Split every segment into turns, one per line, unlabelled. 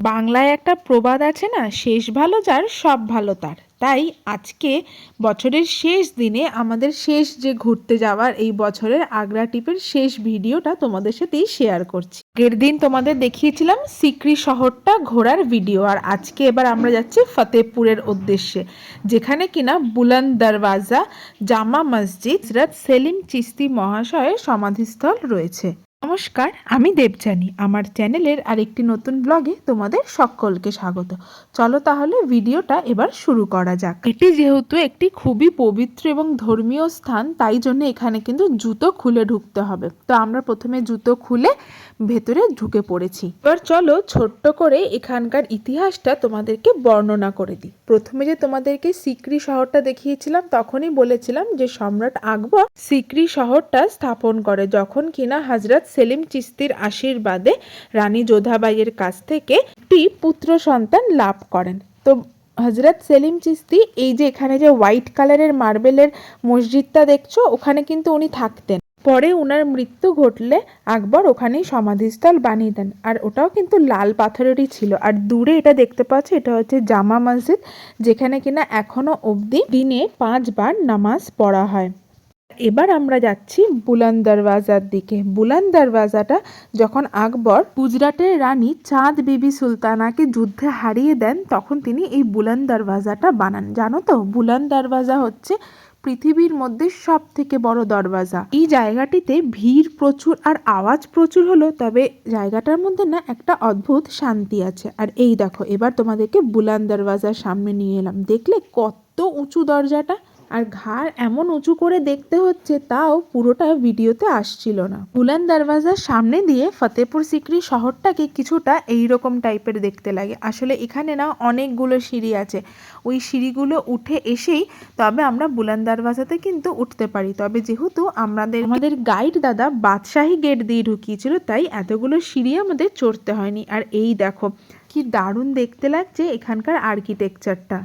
বাংলায় একটা প্রবাদ আছে না, শেষ ভালো যার, সব ভালো তার। তাই আজকে বছরের শেষ দিনে আমাদের শেষ যে ঘুরতে যাওয়ার এই বছরের আগ্রা ট্রিপের শেষ ভিডিওটা তোমাদের সাথেই শেয়ার করছি। আগের দিন তোমাদের দেখিয়েছিলাম সিকরি শহরটা ঘোরার ভিডিও আর আজকে এবার আমরা যাচ্ছি ফতেহপুরের উদ্দেশ্যে, যেখানে কিনা বুলন্দ দরওয়াজা, জামা মসজিদ হজরত সেলিম চিস্তি মহাশয়ের সমাধিস্থল রয়েছে। নমস্কার, আমি দেবজানি আমার চ্যানেলের আরেকটি নতুন ব্লগে তোমাদের সকলকে স্বাগত। চলো তাহলে ভিডিওটা এবার শুরু করা যাক। এটি যেহেতু একটি খুবই পবিত্র এবং ধর্মীয় স্থান, তাই জন্য এখানে কিন্তু জুতো খুলে ঢুকতে হবে। তো আমরা প্রথমে জুতো খুলে ভেতরে ঢুকে পড়েছি। এবার চলো ছোট্ট করে এখানকার ইতিহাসটা তোমাদেরকে বর্ণনা করে দিই। প্রথমে যে তোমাদেরকে সিকরি শহরটা দেখিয়েছিলাম, তখনই বলেছিলাম যে সম্রাট আকবর সিকরি শহরটা স্থাপন করে যখন কিনা হজরত সেলিম চিস্তির আশীর্বাদে রানী যোধাবাইয়ের কাছ থেকে একটি পুত্র সন্তান লাভ করেন। তো হজরত সেলিম চিস্তি এই যে এখানে যে হোয়াইট কালারের মার্বেলের মসজিদটা দেখছ, ওখানে কিন্তু উনি থাকতেন। পরে ওনার মৃত্যু ঘটলে আকবর ওখানেই সমাধিস্থল বানিয়ে দেন। আর ওটাও কিন্তু লাল পাথরেরই ছিল। আর দূরে এটা দেখতে পাচ্ছ, এটা হচ্ছে জামা মসজিদ, যেখানে কিনা এখনও অবধি দিনে পাঁচবার নামাজ পড়া হয়। এবার আমরা যাচ্ছি বুলান দরওয়াজার দিকে। বুলান দরওয়াজাটা যখন আকবর গুজরাটের রানী চাঁদ বিবি সুলতানাকে যুদ্ধে হারিয়ে দেন, তখন তিনি এই বুলান দরওয়াজাটা বানান। জানো তো বুলান দরওয়াজা হচ্ছে পৃথিবীর মধ্যে সব থেকে বড় দরওয়াজা। এই জায়গাটিতে ভিড় প্রচুর আর আওয়াজ প্রচুর হলো, তবে জায়গাটার মধ্যে না একটা অদ্ভুত শান্তি আছে। আর এই দেখো, এবার তোমাদেরকে বুলান দরওয়াজার সামনে নিয়ে এলাম। দেখলে কত উঁচু দরজাটা? আর ঘাড় এমন উঁচু করে দেখতে হচ্ছে তাও পুরোটা ভিডিওতে আসছিল না। বুলান দরওয়াজার সামনে দিয়ে ফতেপুর সিকরি শহরটাকে কিছুটা এই রকম টাইপের দেখতে লাগে। আসলে এখানে না অনেকগুলো সিঁড়ি আছে। ওই সিঁড়িগুলো উঠে এসেই তবে আমরা বুলান দরওয়াজাতে কিন্তু উঠতে পারি। তবে যেহেতু আমাদের আমাদের গাইড দাদা বাদশাহী গেট দিয়ে ঢুকিয়েছিল, তাই এতগুলো সিঁড়ি আমাদের চড়তে হয়নি। আর এই দেখো, কি দারুণ দেখতে লাগছে এখানকার আর্কিটেকচারটা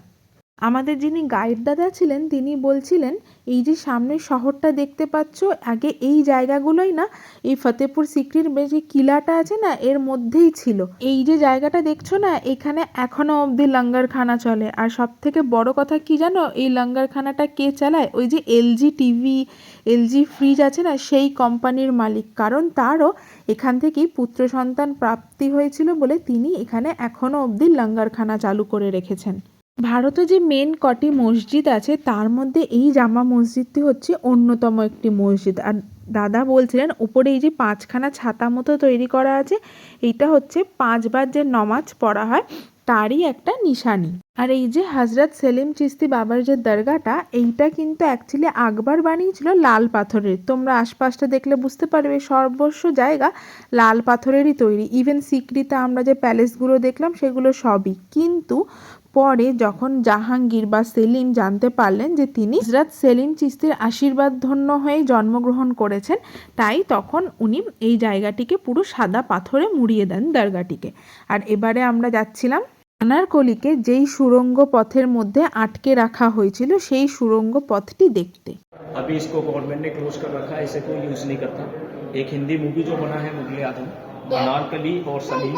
আমাদের যিনি গাইড দাদা ছিলেন, তিনি বলছিলেন, এই যে সামনের শহরটা দেখতে পাচ্ছ, আগে এই জায়গাগুলোই না, এই ফতেপুর সিক্রির যে কিলাটা আছে না, এর মধ্যেই ছিল। এই যে জায়গাটা দেখছ না, এখানে এখনও অবধি লঙ্গারখানা চলে। আর সব থেকে বড় কথা কি জানো, এই লঙ্গারখানাটা কে চালায়? ওই যে এলজি টিভি, এলজি ফ্রিজ আছে না, সেই কোম্পানির মালিক। কারণ তারও এখান থেকেই পুত্র সন্তান প্রাপ্তি হয়েছিল বলে তিনি এখানে এখনও অবধি লঙ্গারখানা চালু করে রেখেছেন। ভারতে যে মেন কটি মসজিদ আছে, তার মধ্যে এই জামা মসজিদটি হচ্ছে অন্যতম একটি মসজিদ। আর দাদা বলছিলেন, উপরে এই যে পাঁচখানা ছাতা মতো তৈরি করা আছে, এইটা হচ্ছে পাঁচবার যে নমাজ পড়া হয়, তারই একটা নিশানি। আর এই যে হজরত সেলিম চিস্তি বাবার যে দরগাটা, এইটা কিন্তু অ্যাকচুয়ালি আকবর বানিয়েছিল লাল পাথরের। তোমরা আশপাশটা দেখলে বুঝতে পারবে, সর্বস্ব জায়গা লাল পাথরেরই তৈরি। ইভেন সিকরিতে আমরা যে প্যালেসগুলো দেখলাম, সেগুলো সবই। কিন্তু পরে যখন জাহাঙ্গীর বা সেলিম জানতে পারলেন যে তিনি হজরত সেলিম চিস্তির আশীর্বাদ ধন্য হয়ে জন্মগ্রহণ করেছেন তাই তখন উনি এই জায়গাটিকে পুরো সাদা পাথরে মুড়িয়ে দেন দরগাটিকে আর এবারে আমরা যাচ্ছিলাম আনারকলিকে যেই সুড়ঙ্গ পথের মধ্যে আটকে রাখা হয়েছিল সেই সুড়ঙ্গ পথটি দেখতে
अभी इसको गवर्नमेंट ने क्लोज कर रखा है इसे कोई यूज नहीं करता एक हिंदी मूवी जो बना है मुगल आजम अनारकली और सलीम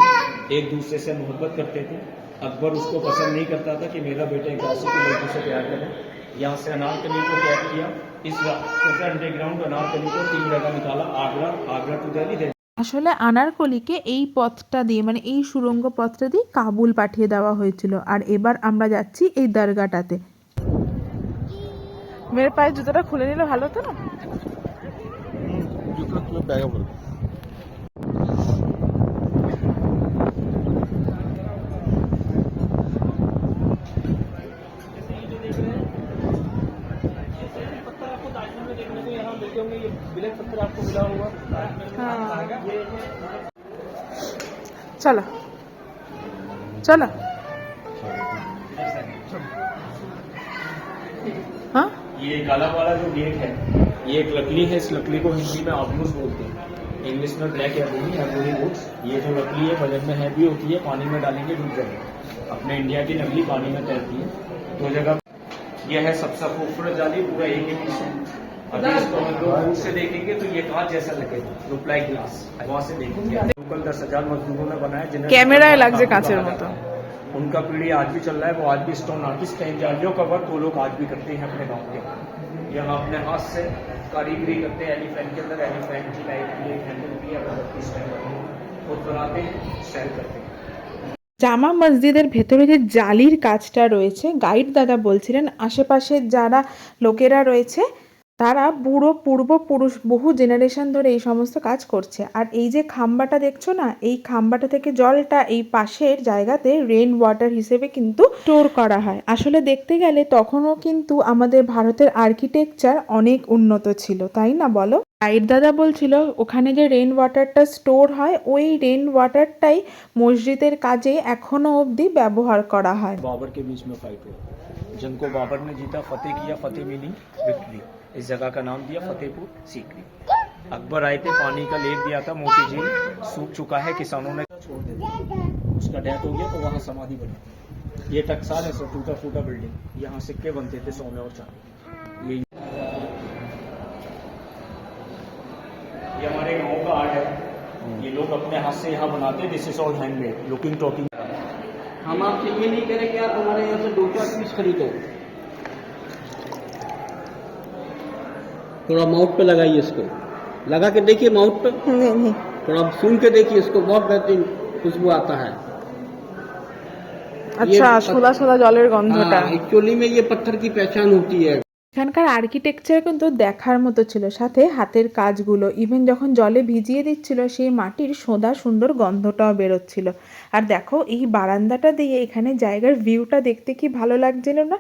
एक दूसरे से मोहब्बत करते थे अकबर उसको पसंद नहीं करता था कि मेरा बेटा एक दासी की लड़की से प्यार करे यहाँ से अनारकली को कैद किया इस छोटे अंडरग्राउंड अनारकली को तीन जगह निकाला आगरा आगरा टू दिल्ली दिल्ली
আসলে আনারকলিকে এই পথটা দিয়ে মানে এই সুড়ঙ্গ পথটা দিয়ে কাবুল পাঠিয়ে দেওয়া হয়েছিল আর এবার আমরা যাচ্ছি এই দরগাটাতে মেয়ের পায়ে জুতোটা খুলে নিলে ভালো হতো না
জুতো তুলে ব্যাগে
चलो। चलो। हाँ?
ये काला वाला जो गेट है, ये एक लकड़ी है, इस लकड़ी को हिंदी में आबूस बोलते हैं। इंग्लिश में ब्लैक एबोनी एबोनी वुड्स ये जो लकड़ी है वज़न में है भी होती है, पानी में डालेंगे डूब जाएगी। अपने इंडिया की नकली पानी में तैरती है। दो तो जगह यह है सबसे खूबसूरत जाली, पूरा एक इंच है। अभी इसको हम लोग दूर से देखेंगे तो ये कांच जैसा लगेगा रुपलाई ग्लास वहाँ से देखेंगे लोकल दस हजार मजदूरों ने बनाया जिन्हें
ক্যামেরায় লাগছে কাঁচের মতো
उनका पीढ़ी आज भी चल रहा है वो आज भी स्टोन आर्टिस्ट हैं जालियों का वर्क वो लोग आज भी करते हैं अपने गाँव के यहाँ अपने हाथ से कारीगरी करते हैं एलिफेंट के अंदर एलिफेंट की लाइट की एक हैंडल की अगरबत्ती स्टैंड खुद बनाते हैं सेल करते हैं
জামা মসজিদের ভেতরে যে জালির কাজটা রয়েছে গাইড দাদা বলছিলেন আশেপাশের যারা লোকেরা রয়েছে তারা বুড়ো পূর্বপুরুষ বহু জেনারেশন ধরে এই সমস্ত কাজ করছে। আর এই যে খাম্বাটা দেখছ না, এই খাম্বাটা থেকে জলটা এই পাশের জায়গাতে রেন ওয়াটার হিসেবে কিন্তু স্টোর করা হয়। আসলে দেখতে গেলে তখনও কিন্তু আমাদের ভারতের আর্কিটেকচার অনেক উন্নত ছিল, তাই না বলো? আইর দাদা বলছিল, ওখানে যে রেন ওয়াটারটা স্টোর হয়, ওই রেন ওয়াটারটাই মসজিদের কাজে এখনও অবধি ব্যবহার করা হয়।
जिनको बाबर ने जीता, फतेह किया, फतेह मीनिंग विक्ट्री इस जगह का नाम दिया, फतेहपुर, सीकरी. अकबर आए थे, पानी का लेक दिया था, मोती झील सूख चुका है, किसानों ने छोड़ दिया। उसका डेथ हो गया तो वहाँ समाधि बनी ये टकसाल है, सर टूटा फूटा बिल्डिंग यहाँ सिक्के बनते थे सोने और चांदी. ये ये हमारे गाँव का आर्ट है. ये लोग अपने हाथ से यहाँ बनाते this is all handmade looking talking
हम आपसे ये नहीं करेंगे आप हमारे यहाँ से दो चार पीस खरीदो। थोड़ा माउथ पे लगाइए इसको। लगा के देखिए माउथ पे। नहीं नहीं। थोड़ा सुन के देखिए इसको बहुत बेहतरीन खुशबू आता है।
अच्छा सोलह सोलह डॉलर गंधोटा
एक्चुअली में ये पत्थर की पहचान होती है।
এখানকার আর্কিটেকচার কিন্তু দেখার মতো ছিল। সাথে হাতের কাজগুলো ইভেন যখন জলে ভিজিয়ে দিচ্ছিল, সেই মাটির সোদা সুন্দর গন্ধটাও বেরোচ্ছিল। আর দেখো, এই বারান্দাটা দিয়ে এখানে জায়গার ভিউটা দেখতে কি ভালো লাগছিল না?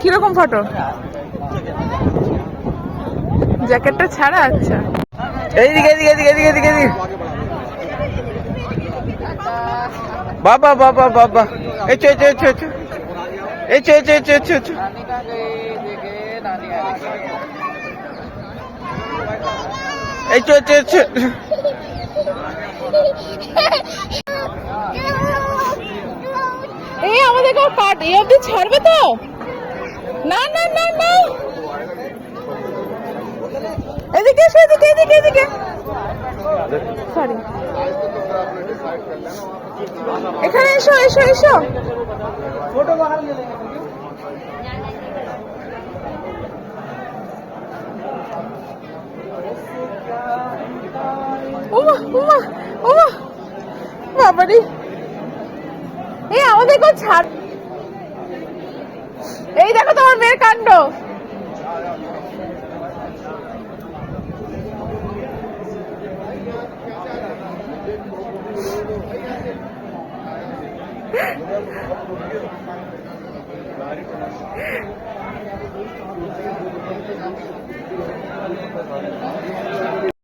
কীরকম ফটো জ্যাকেটটা ছাড়া আচ্ছা।
এইদিকে এইদিকে এইদিকে এইদিকে এইদিকে এইদিকে। বাবা বাবা বাবা। এই চো চো চো চো এই চো চো চো চো চো এই চো চো চো
এই আমাদের কার এই অব্দি ছাড়বে তো? না না না না। এদিকে এদিকে এদিকে এদিকে। সরি এখানে এসো এসো এসো। কেউ ছাড়। এই দেখো তোমার মেয়ের কাণ্ড।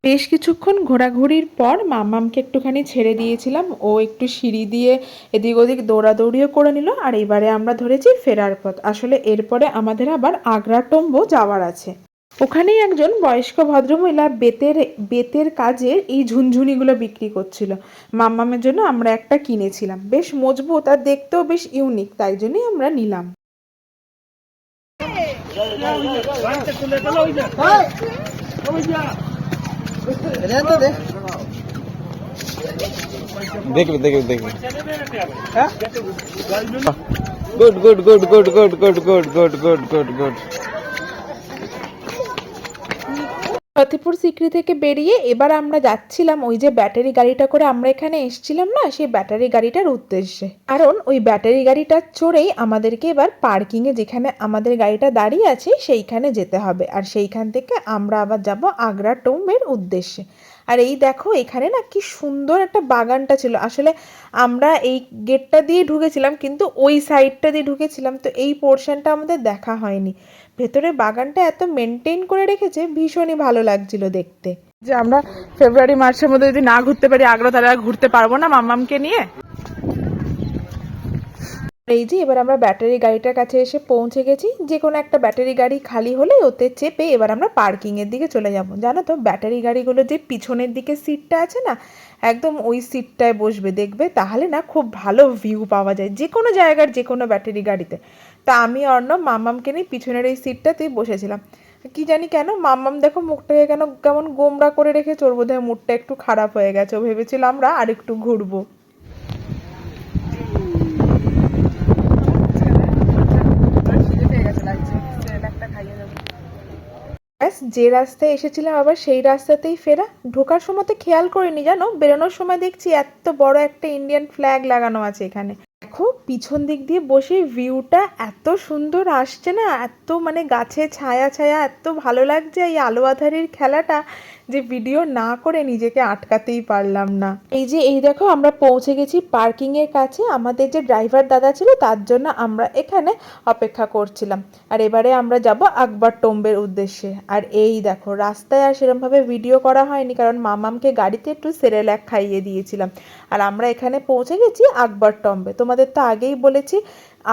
বেশ কিছুক্ষণ ঘোরাঘুরির পর মামামকে একটুখানি ছেড়ে দিয়েছিলাম। ও একটু সিঁড়ি দিয়ে এদিক ওদিক দৌড়াদৌড়িও করে নিল আর এবারে আমরা ধরেছি ফেরার পথ। আসলে এরপরে আমাদের আবার আগ্রা টম্বো যাওয়ার আছে। ওখানেই একজন বয়স্ক ভদ্রমহিলা বেতের বেতের কাজে এই ঝুনঝুনিগুলো বিক্রি করছিল। মাম্মামের জন্য আমরা একটা কিনেছিলাম। বেশ মজবুত আর দেখতেও বেশ ইউনিক তাই জন্যই আমরা নিলাম।
দেখবে দেখবে দেখবে। Good good good good good good good good good good good.
Fatehpur Sikri থেকে বেরিয়ে এবার আমরা যাচ্ছিলাম ওই যে ব্যাটারি গাড়িটা করে আমরা এখানে এসেছিলাম না, সেই ব্যাটারি গাড়িটার উদ্দেশ্যে। কারণ ওই ব্যাটারি গাড়িটা চড়েই আমাদেরকে এবার পার্কিংয়ে যেখানে আমাদের গাড়িটা দাঁড়িয়ে আছে সেইখানে যেতে হবে। আর সেইখান থেকে আমরা আবার যাব আগ্রা টোমের উদ্দেশ্যে। আর এই দেখো এখানে না কি সুন্দর একটা বাগানটা ছিল। আসলে আমরা এই গেটটা দিয়ে ঢুকেছিলাম, কিন্তু ওই সাইডটা দিয়ে ঢুকেছিলাম, তো এই পোর্শনটা আমাদের দেখা হয়নি। ভেতরে বাগানটা এত মেনটেন করে রেখেছে ভীষণই ভালো লাগছিল দেখতে। যে আমরা ফেব্রুয়ারি মার্চের মধ্যে যদি না ঘুরতে পারি আগ্রা তাহলে ঘুরতে পারব না মাম্মামকে নিয়ে। এই যে এবার আমরা ব্যাটারি গাড়িটার কাছে এসে পৌঁছে গেছি যে কোনো একটা ব্যাটারি গাড়ি খালি হলে ওতে চেপে এবার আমরা পার্কিংয়ের দিকে চলে যাব। জানো তো ব্যাটারি গাড়িগুলো যে পিছনের দিকে সিটটা আছে না একদম ওই সিটটায় বসবে, দেখবে তাহলে না খুব ভালো ভিউ পাওয়া যায় যে কোনো জায়গার যে কোনো ব্যাটারি গাড়িতে। তা আমি অর্ণব মামামকে নিয়ে পিছনের এই সিটটাতেই বসেছিলাম। কি জানি কেন মাম্মাম দেখো মুখটাকে কেন কেমন গোমরা করে রেখে ওর বোধহয় মুডটা একটু খারাপ হয়ে গেছে, ও ভেবেছিল আমরা আর একটু ঘুরবো। ব্যাস, যে রাস্তায় এসেছিলাম আবার সেই রাস্তাতেই ফেরা। ঢোকার সময় তো খেয়াল করিনি, জানো? বেরোনোর সময় দেখছি এত বড় একটা ইন্ডিয়ান ফ্ল্যাগ লাগানো আছে এখানে। দেখো, পিছন দিক দিয়ে বসে ভিউটা এত সুন্দর আসছে না, এত মানে গাছে ছায়া ছায়া, এত ভালো লাগছে এই আলো আধারির খেলাটা যে ভিডিও না করে নিজেকে আটকাতেই পারলাম না। এই যে, এই দেখো, আমরা পৌঁছে গেছি পার্কিং এর কাছে, আমাদের যে ড্রাইভার দাদা ছিল তার জন্য আমরা এখানে অপেক্ষা করছিলাম। আর এবারে আমরা যাব আকবর টম্বের উদ্দেশ্যে। আর এই দেখো, রাস্তায় আর সেরমভাবে ভিডিও করা হয়নি, কারণ মামামকে গাড়িতে একটু সেরেল্যাক খাইয়ে দিয়েছিলাম। আর আমরা এখানে পৌঁছে গেছি আকবর টম্বে। তোমাদের তো আগেই বলেছি,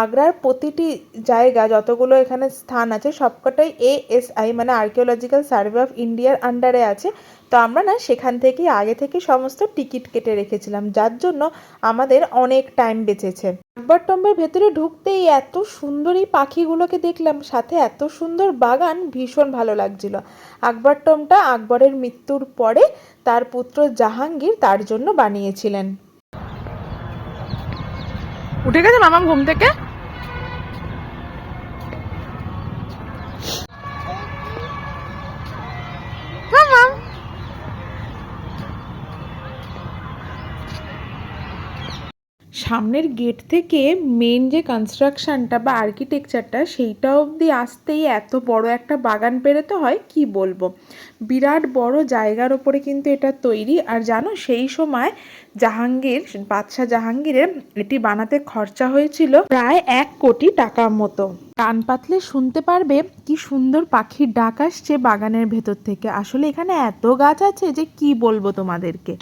আগ্রার প্রতিটি জায়গা যতগুলো এখানে স্থান আছে, সবকটাই এএসআই মানে আর্কিওলজিক্যাল সার্ভে অফ ইন্ডিয়ার আন্ডারে আছে। তো আমরা না সেখান থেকেই আগে থেকে সমস্ত টিকিট কেটে রেখেছিলাম, যার জন্য আমাদের অনেক টাইম বেঁচেছে। আকবর টম্বের ভেতরে ঢুকতেই এত সুন্দর এই পাখিগুলোকে দেখলাম, সাথে এত সুন্দর বাগান, ভীষণ ভালো লাগছিল। আকবর টম্বটা আকবরের মৃত্যুর পরে তার পুত্র জাহাঙ্গীর তার জন্য বানিয়েছিলেন। উঠে গেছে মামাম ঘুম থেকে? সামনের গেট থেকে মেন যে কনস্ট্রাকশনটা বা আর্কিটেকচারটা সেইটা অবধি আসতেই এত বড় একটা বাগান পেরোতে হয়, কি বলব? বিরাট বড় জায়গার ওপরে কিন্তু এটা তৈরি। আর জানো, সেই সময় জাহাঙ্গীর, বাদশাহ জাহাঙ্গীরের এটি বানাতে খরচা হয়েছিল প্রায় এক কোটি টাকার মতো। কান পাতলে শুনতে পারবে কি সুন্দর পাখির ডাক আসছে বাগানের ভেতর থেকে। আসলে এখানে এত গাছ আছে যে কি বলব তোমাদেরকে?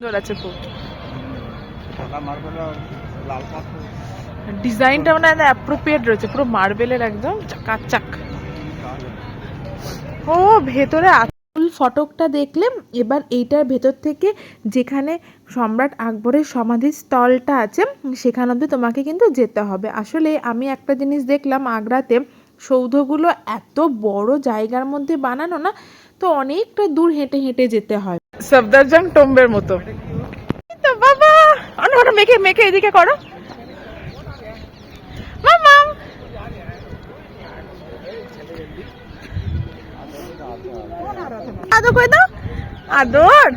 সুন্দর আছে খুব ডিজাইনটা মানে অ্যাপ্রোপ্রিয়েট রয়েছে পুরো মার্বেলের একদম চাকাচাক ও ভেতরে আসল ফটকটা দেখলে এবার এইটার ভেতর থেকে যেখানে সম্রাট আকবরের সমাধি স্থলটা আছে সেখান অব্দি তোমাকে কিন্তু যেতে হবে। আসলে আমি একটা জিনিস দেখলাম আগ্রাতে সৌধগুলো এত বড় জায়গার মধ্যে বানানো না তো অনেকটা দূর হেঁটে হেঁটে যেতে হয়। সফদারজং টম্বের মতো। বাবা! অন্য মেখে মেখে এদিকে করো। আদর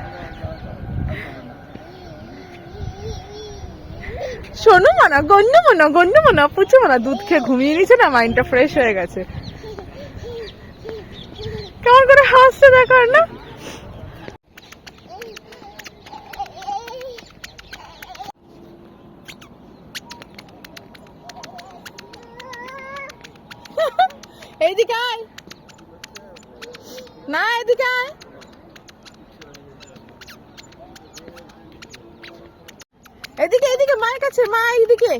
শোনো, মানা গণ্য মনা গণ্য মনা পুচু মনা, দুধ খেয়ে ঘুমিয়ে নিয়েছে না, মাইন্ডটা ফ্রেশ হয়ে গেছে। কেমন করে হাসছে দেখো না? এইদিকে আয়। না এদিকে আয়। এদিকে এদিকে মায়ের কাছে, মা এইদিকে।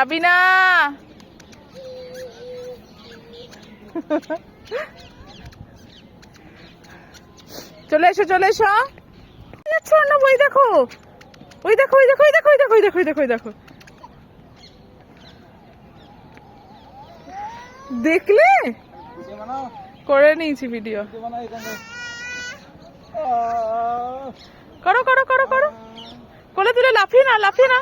যাবি না? চলে এসো চলে এসো। যাচ্ছে অন্য বই দেখো। ওই দেখো ওই দেখো ওই দেখো ওই দেখো ওই দেখো ওই দেখো ওই দেখো। দেখলে? করে নিয়েছি ভিডিও করো করো করো করো। কোলে তুলে লাফিয়ে না লাফিয়ে না।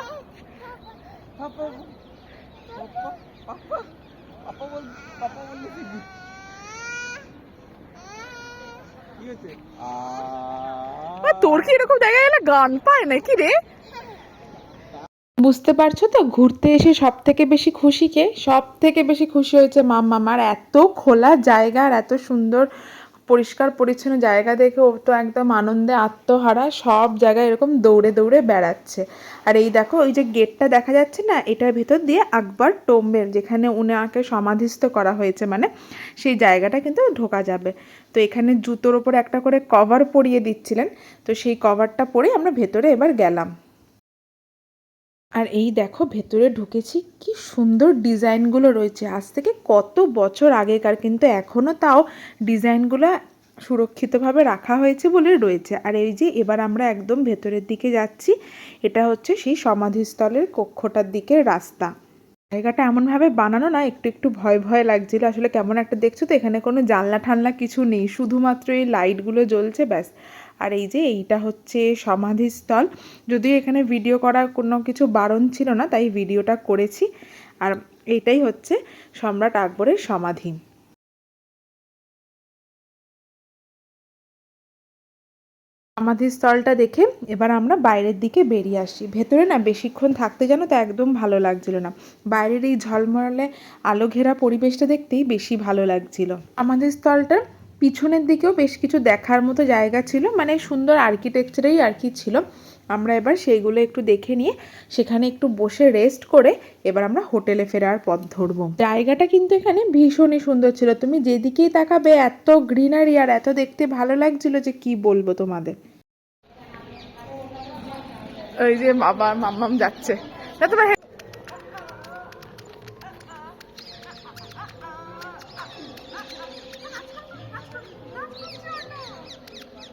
তোর কি এরকম দেখা গেলে গান পায় নাকি রে? বুঝতে পারছ তো, ঘুরতে এসে সব থেকে বেশি খুশি কে? সব থেকে বেশি খুশি হয়েছে মাম্মা। আমার এত খোলা জায়গা আর এত সুন্দর পরিষ্কার, পরিচ্ছন্ন জায়গা দেখে ও তো একদম আনন্দে আত্মহারা, সব জায়গায় এরকম দৌড়ে দৌড়ে বেড়াচ্ছে। আর এই দেখো, ওই যে গেটটা দেখা যাচ্ছে না, এটার ভিতর দিয়ে আকবর টোম্বের যেখানে উনাকে সমাধিস্থ করা হয়েছে মানে সেই জায়গাটা কিন্তু ঢোকা যাবে। তো এখানে জুতোর ওপর একটা করে কভার পরিয়ে দিচ্ছিলেন, তো সেই কভারটা পরে আমরা ভেতরে এবার গেলাম। আর এই দেখো, ভেতরে ঢুকেছি। কি সুন্দর ডিজাইনগুলো রয়েছে। আজ থেকে কত বছর আগেকার, কিন্তু এখনও তাও ডিজাইনগুলো সুরক্ষিতভাবে রাখা হয়েছে বলে রয়েছে। আর এই যে এবার আমরা একদম ভেতরের দিকে যাচ্ছি, এটা হচ্ছে সেই সমাধিস্থলের কক্ষটার দিকের রাস্তা। জায়গাটা এমনভাবে বানানো না, একটু একটু ভয় ভয় লাগছিল। আসলে কেমন একটা দেখছ তো, এখানে কোনো জানলা ঠান্লা কিছু নেই। শুধুমাত্র এই লাইটগুলো জ্বলছে, ব্যাস। আর এই যে এইটা হচ্ছে সমাধিস্থল। যদিও এখানে ভিডিও করার কোনো কিছু বারণ ছিল না, তাই ভিডিওটা করেছি। আর এইটাই হচ্ছে সম্রাট আকবরের সমাধি। সমাধিস্থলটা দেখে এবার আমরা বাইরের দিকে বেরিয়ে আসি। ভেতরে না বেশিক্ষণ থাকতে যেন তো একদম ভালো লাগছিল না। বাইরের এই ঝলমলে আলো ঘেরা পরিবেশটা দেখতেই বেশি ভালো লাগছিল। সমাধিস্থলটার পিছনের দিকেও বেশ কিছু দেখার মতো জায়গা ছিল মানে সুন্দর আর্কিটেকচারেই আর কি ছিল। আমরা এবার সেইগুলো একটু দেখে নিয়ে সেখানে একটু বসে রেস্ট করে এবার আমরা হোটেলে ফেরার পথ ধরবো। জায়গাটা কিন্তু এখানে ভীষণই সুন্দর ছিল। তুমি যেদিকেই তাকাবে, এত গ্রিনারি আর এত দেখতে ভালো লাগছিল যে কি বলব তোমাদের। ওই যে বাবা মাম্মাম যাচ্ছে। তোমার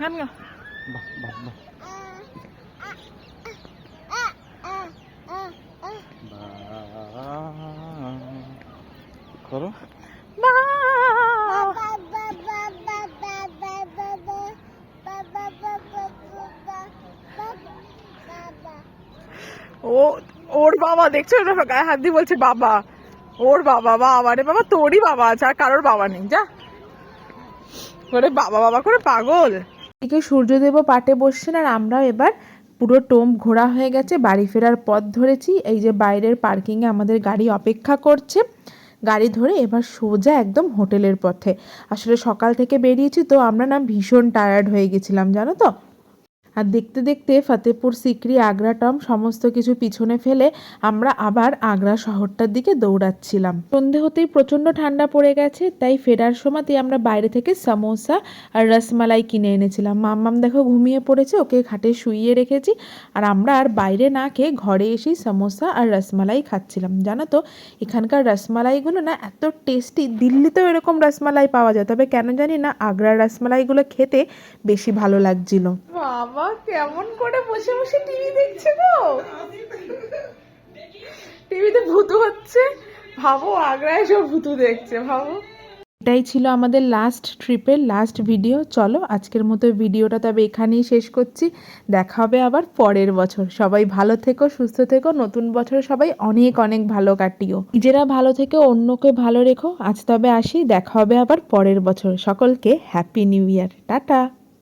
গান গাও
বাহ বাহ বাহ বাহ। করো
ও ওর বাবা দেখছ? গায়ে হাত দিয়ে বলছে বাবা। ওর বাবা বাবা রে বাবা তোরই বাবা আছে আর কারোর বাবা নেই যা। করে বাবা বাবা করে পাগল। এদিকে সূর্যদেবও পাটে বসছেন আর আমরাও এবার পুরো টোম ঘোরা হয়ে গেছে, বাড়ি ফেরার পথ ধরেছি। এই যে বাইরের পার্কিংয়ে আমাদের গাড়ি অপেক্ষা করছে, গাড়ি ধরে এবার সোজা একদম হোটেলের পথে। আসলে সকাল থেকে বেরিয়েছি তো আমরা না ভীষণ টায়ার্ড হয়ে গেছিলাম, জানো তো? আর দেখতে দেখতে ফতেপুর সিকরি, আগ্রা, টম সমস্ত কিছু পিছনে ফেলে আমরা আবার আগ্রা শহরটার দিকে দৌড়াচ্ছিলাম। সন্ধে হতেই প্রচণ্ড ঠান্ডা পড়ে গেছে, তাই ফেরার সময়তে আমরা বাইরে থেকে সামোসা আর রসমালাই কিনে এনেছিলাম। মাম্মাম দেখো ঘুমিয়ে পড়েছে, ওকে খাটে শুইয়ে রেখেছি আর আমরা আর বাইরে না খেয়ে ঘরে এসেই সামোসা আর রসমালাই খাচ্ছিলাম। জানো তো, এখানকার রসমালাইগুলো না এত টেস্টি, দিল্লিতেও এরকম রসমালাই পাওয়া যায়, তবে কেন জানি না আগ্রার রসমালাইগুলো খেতে বেশি ভালো লাগছিল। বাবা কেমন করে বসে বসে টিভি দেখছে গো? টিভিতে ভূতু হচ্ছে। ভাবো, আগ্রায় সব ভূতু দেখছে, ভাবো। এটাই ছিল আমাদের লাস্ট ট্রিপের লাস্ট ভিডিও চলো, আজকের মতো ভিডিওটা তবে এখানেই শেষ করছি। দেখা হবে আবার পরের বছর। সবাই ভালো থেকো, সুস্থ থেকো। নতুন বছর সবাই অনেক অনেক ভালো কাটিও। নিজেরা ভালো থেকো অন্যকে ভালো রেখো। আজ তবে আসি, দেখা হবে আবার পরের বছর। সকলকে হ্যাপি নিউ ইয়ার টাটা!